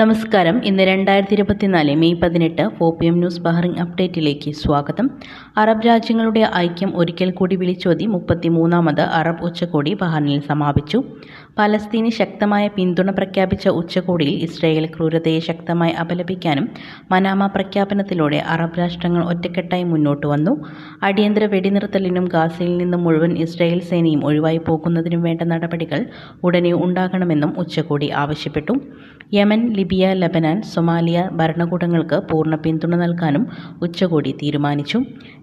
നമസ്കാരം. ഇന്ന് രണ്ടായിരത്തി ഇരുപത്തിനാല് മെയ് പതിനെട്ട് four P M news Bahrain അപ്ഡേറ്റിലേക്ക് സ്വാഗതം. അറബ് രാജ്യങ്ങളുടെ ഐക്യം ഒരിക്കൽ കൂടി വിളിച്ചോതി മുപ്പത്തിമൂന്നാമത് അറബ് ഉച്ചകോടി ബഹറിനിൽ സമാപിച്ചു. പലസ്തീന് ശക്തമായ പിന്തുണ പ്രഖ്യാപിച്ച ഉച്ചകോടിയിൽ ഇസ്രായേൽ ക്രൂരതയെ ശക്തമായി അപലപിക്കാനും മനാമ പ്രഖ്യാപനത്തിലൂടെ അറബ് രാഷ്ട്രങ്ങൾ ഒറ്റക്കെട്ടായി മുന്നോട്ട് വന്നു. അടിയന്തര വെടിനിർത്തലിനും ഗാസയിൽ നിന്നും മുഴുവൻ ഇസ്രായേൽ സേനയും ഒഴിവായി പോകുന്നതിനും വേണ്ട നടപടികൾ ഉടനെ ഉണ്ടാകണമെന്നും ഉച്ചകോടി ആവശ്യപ്പെട്ടു. യമൻ ലിബിയ ലബനാൻ സൊമാലിയ ഭരണകൂടങ്ങൾക്ക് പൂർണ പിന്തുണ നൽകാനും ഉച്ചകോടി തീരുമാനിച്ചു.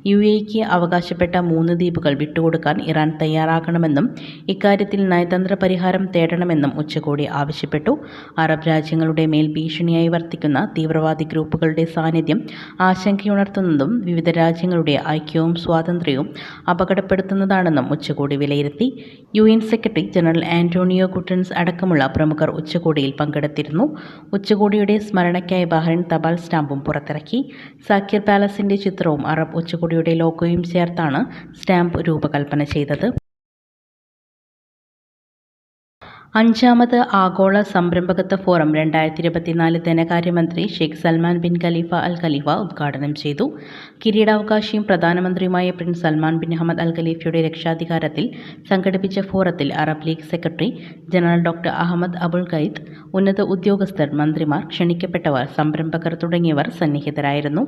യു എക്ക് അവകാശപ്പെട്ട മൂന്ന് ദ്വീപുകൾ വിട്ടുകൊടുക്കാൻ ഇറാൻ തയ്യാറാകണമെന്നും ഇക്കാര്യത്തിൽ നയതന്ത്ര പരിഹാരം തേടണമെന്നും ഉച്ചകോടി ആവശ്യപ്പെട്ടു. അറബ് രാജ്യങ്ങളുടെ മേൽ ഭീഷണിയായി വർത്തിക്കുന്ന തീവ്രവാദി ഗ്രൂപ്പുകളുടെ സാന്നിധ്യം ആശങ്കയുണർത്തുന്നതും വിവിധ രാജ്യങ്ങളുടെ ഐക്യവും സ്വാതന്ത്ര്യവും അപകടപ്പെടുത്തുന്നതാണെന്നും ഉച്ചകോടി വിലയിരുത്തി. U N secretary general Antonio Guterres അടക്കമുള്ള പ്രമുഖർ ഉച്ചകോടിയിൽ പങ്കെടുത്തിരുന്നു. ഉച്ചകോടിയുടെ സ്മരണയ്ക്കായി ബഹ്റൈൻ തപാൽ സ്റ്റാമ്പും പുറത്തിറക്കി. സാക്കിർ പാലസിന്റെ ചിത്രവും അറബ് ഉച്ചകോടിയുടെ ലോഗോയും ചേർത്താണ് സ്റ്റാമ്പ് രൂപകൽപ്പന ചെയ്തത്. അഞ്ചാമത് ആഗോള സംരംഭകത്വ ഫോറം രണ്ടായിരത്തി ഇരുപത്തിനാല് ധനകാര്യമന്ത്രി Sheikh Salman bin Khalifa Al Khalifa ഉദ്ഘാടനം ചെയ്തു. കിരീടാവകാശിയും പ്രധാനമന്ത്രിയുമായ prince Salman bin Ahmed Al ഖലീഫയുടെ രക്ഷാധികാരത്തിൽ സംഘടിപ്പിച്ച ഫോറത്തിൽ Arab League secretary general doctor Ahmed Abul Gheit ഉന്നത ഉദ്യോഗസ്ഥർ മന്ത്രിമാർ ക്ഷണിക്കപ്പെട്ടവർ സംരംഭകർ തുടങ്ങിയവർ സന്നിഹിതരായിരുന്നു.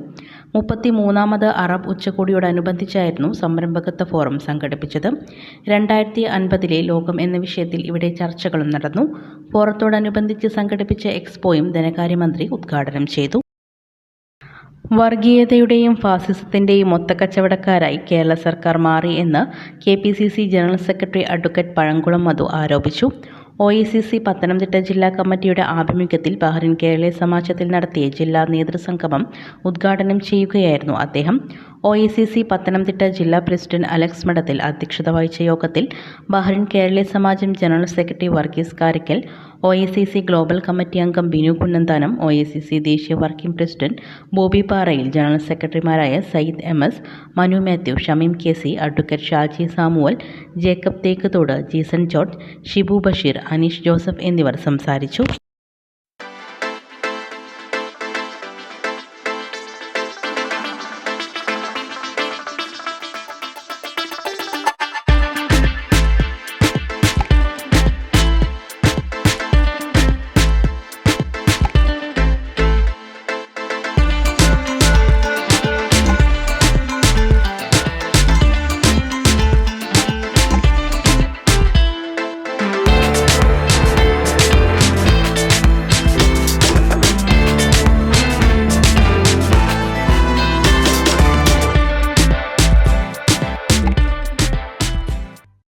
മുപ്പത്തിമൂന്നാമത് അറബ് ഉച്ചകോടിയോടനുബന്ധിച്ചായിരുന്നു സംരംഭകത്വ ഫോറം സംഘടിപ്പിച്ചത്. രണ്ടായിരത്തി അൻപതിലെ ലോകം എന്ന വിഷയത്തിൽ ഇവിടെ ചർച്ചകളും നടന്നു. ഫോറത്തോടനുബന്ധിച്ച് സംഘടിപ്പിച്ച എക്സ്പോയും ധനകാര്യമന്ത്രി ഉദ്ഘാടനം ചെയ്തു. വർഗീയതയുടെയും ഫാസിസത്തിന്റെയും മൊത്തക്കച്ചവടക്കാരായി കേരള സർക്കാർ മാറി എന്ന് K P C C general secretary advocate Pazhankulam Madhu ആരോപിച്ചു. O I C C Pathanamthitta ജില്ലാ കമ്മിറ്റിയുടെ ആഭിമുഖ്യത്തിൽ ബഹ്റിൻ കേരള സമാജത്തിൽ നടത്തിയ ജില്ലാ നേതൃസംഗമം ഉദ്ഘാടനം ചെയ്യുകയായിരുന്നു അദ്ദേഹം. O I C C Pathanamthitta ജില്ലാ പ്രസിഡന്റ് അലക്സ് മഠത്തിൽ അധ്യക്ഷത വഹിച്ച യോഗത്തിൽ Bahrain Kerala Samajam general secretary Varghese Karikkal O A C C global committee അംഗം Binu Kunnanthanam O A C C ദേശീയ working president Bobby Parayil general സെക്രട്ടറിമാരായ Sayyid M S Manu Mathew Shameem K C advocate Shaji Samuel Jacob Thekkuthodu Jeeson George Shibu Basheer Aneesh Joseph എന്നിവർ സംസാരിച്ചു.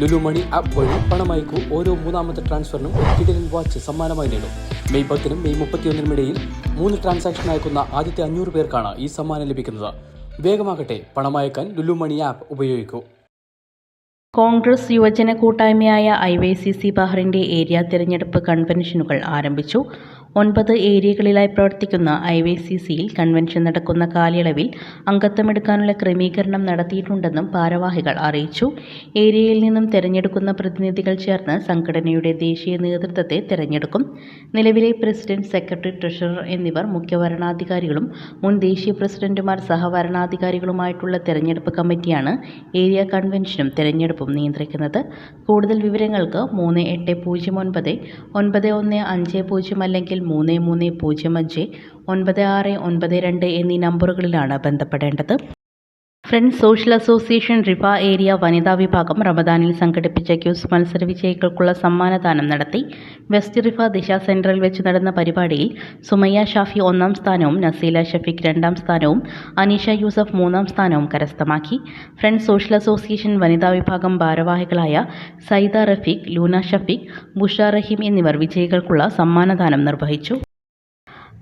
Lulu money app വഴി പണം അയക്കൂ ഓരോ മൂന്നാമത്തെ ട്രാൻസ്ഫറിനും digital watch സമ്മാനമായി നേടും. മെയ് പത്തിനും മെയ് മുപ്പത്തിയൊന്നിനും ഇടയിൽ മൂന്ന് ട്രാൻസാക്ഷൻ അയക്കുന്ന ആദ്യത്തെ അഞ്ഞൂറ് പേർക്കാണ് ഈ സമ്മാനം ലഭിക്കുന്നത്. വേഗമാകട്ടെ പണം അയക്കാൻ ലുലു മണി ആപ്പ് ഉപയോഗിക്കൂ. കോൺഗ്രസ് യുവജന കൂട്ടായ്മയായ ഐ വൈ സി സി ബഹ്റിന്റെ ഏരിയ തിരഞ്ഞെടുപ്പ് കൺവെൻഷനുകൾ ആരംഭിച്ചു. ഒൻപത് ഏരിയകളിലായി പ്രവർത്തിക്കുന്ന ഐ വൈ സി സിയിൽ കൺവെൻഷൻ നടക്കുന്ന കാലയളവിൽ അംഗത്വമെടുക്കാനുള്ള ക്രമീകരണം നടത്തിയിട്ടുണ്ടെന്നും ഭാരവാഹികൾ അറിയിച്ചു. ഏരിയയിൽ നിന്നും തെരഞ്ഞെടുക്കുന്ന പ്രതിനിധികൾ ചേർന്ന് സംഘടനയുടെ ദേശീയ നേതൃത്വത്തെ തെരഞ്ഞെടുക്കും. നിലവിലെ പ്രസിഡന്റ് സെക്രട്ടറി ട്രഷറർ എന്നിവർ മുഖ്യ വരണാധികാരികളും മുൻ ദേശീയ പ്രസിഡന്റുമാർ സഹവരണാധികാരികളുമായിട്ടുള്ള തെരഞ്ഞെടുപ്പ് കമ്മിറ്റിയാണ് ഏരിയ കൺവെൻഷനും തെരഞ്ഞെടുപ്പും നിയന്ത്രിക്കുന്നത്. കൂടുതൽ വിവരങ്ങൾക്ക് മൂന്ന് എട്ട് പൂജ്യം ഒൻപത് ഒൻപത് ഒന്ന് അഞ്ച് പൂജ്യം അല്ലെങ്കിൽ മൂന്ന് മൂന്ന് പൂജ്യം അഞ്ച് ഒൻപത് ആറ് ഒൻപത് രണ്ട് എന്നീ നമ്പറുകളിലാണ് ബന്ധപ്പെടേണ്ടത്. Friends social association Riffa area വനിതാ വിഭാഗം റമദാനിൽ സംഘടിപ്പിച്ച ക്യൂസ് മത്സര വിജയികൾക്കുള്ള സമ്മാനദാനം നടത്തി വെസ്റ്റ് റിഫ ദിശ സെന്ററിൽ വെച്ച് നടന്ന പരിപാടിയിൽ സുമയ്യ ഷാഫി ഒന്നാം സ്ഥാനവും നസീല ഷഫീഖ് രണ്ടാം സ്ഥാനവും അനീഷ യൂസഫ് മൂന്നാം സ്ഥാനവും കരസ്ഥമാക്കി. ഫ്രണ്ട്സ് സോഷ്യൽ അസോസിയേഷൻ വനിതാ വിഭാഗം ഭാരവാഹികളായ സൈദ റഫീഖ് ലൂന ഷഫീഖ് ബുഷ റഹീം എന്നിവർ വിജയികൾക്കുള്ള സമ്മാനദാനം നിർവഹിച്ചു.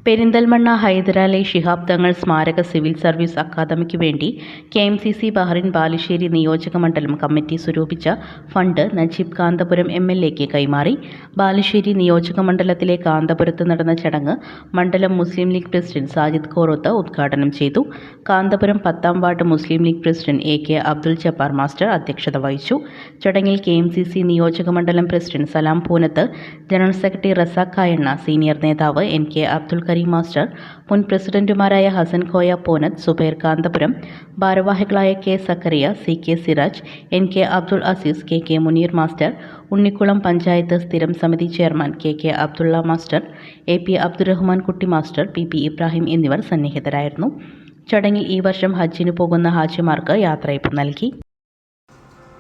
പെരിന്തൽമണ്ണ ഹൈദരാലി ശിഹാബ് തങ്ങൾ സ്മാരക സിവിൽ സർവീസ് അക്കാദമിക്ക് വേണ്ടി K M C C Bahrain Balussery നിയോജക മണ്ഡലം committee സ്വരൂപിച്ച fund Najeeb Kanthapuram M L എക്ക് കൈമാറി. ബാലുശ്ശേരി നിയോജക മണ്ഡലത്തിലെ കാന്തപുരത്ത് നടന്ന ചടങ്ങ് മണ്ഡലം മുസ്ലിം ലീഗ് പ്രസിഡന്റ് സാജിദ് കോറോത്ത് ഉദ്ഘാടനം ചെയ്തു. കാന്തപുരം പത്താം ward Muslim League president A K Abdul Jabbar master അധ്യക്ഷത വഹിച്ചു. ചടങ്ങിൽ കെ എം സി സി നിയോജക മണ്ഡലം president Salam Poonath general secretary Razak Kayanna senior നേതാവ് N K Abdul Kareem master മുൻ പ്രസിഡന്റുമാരായ ഹസൻ കോയ പോനത്ത് സുബൈർ കാന്തപുരം ഭാരവാഹികളായ K Zakariya C K Siraj N K Abdul Azeez K K Muneer master Unnikulam panchayat സ്ഥിരം സമിതി chairman K K Abdulla master A P Abdurahman Kutty master P P Ibrahim എന്നിവർ സന്നിഹിതരായിരുന്നു. ചടങ്ങിൽ ഈ വർഷം ഹജ്ജിന് പോകുന്ന ഹാജിമാർക്ക് യാത്രയപ്പ് നൽകി.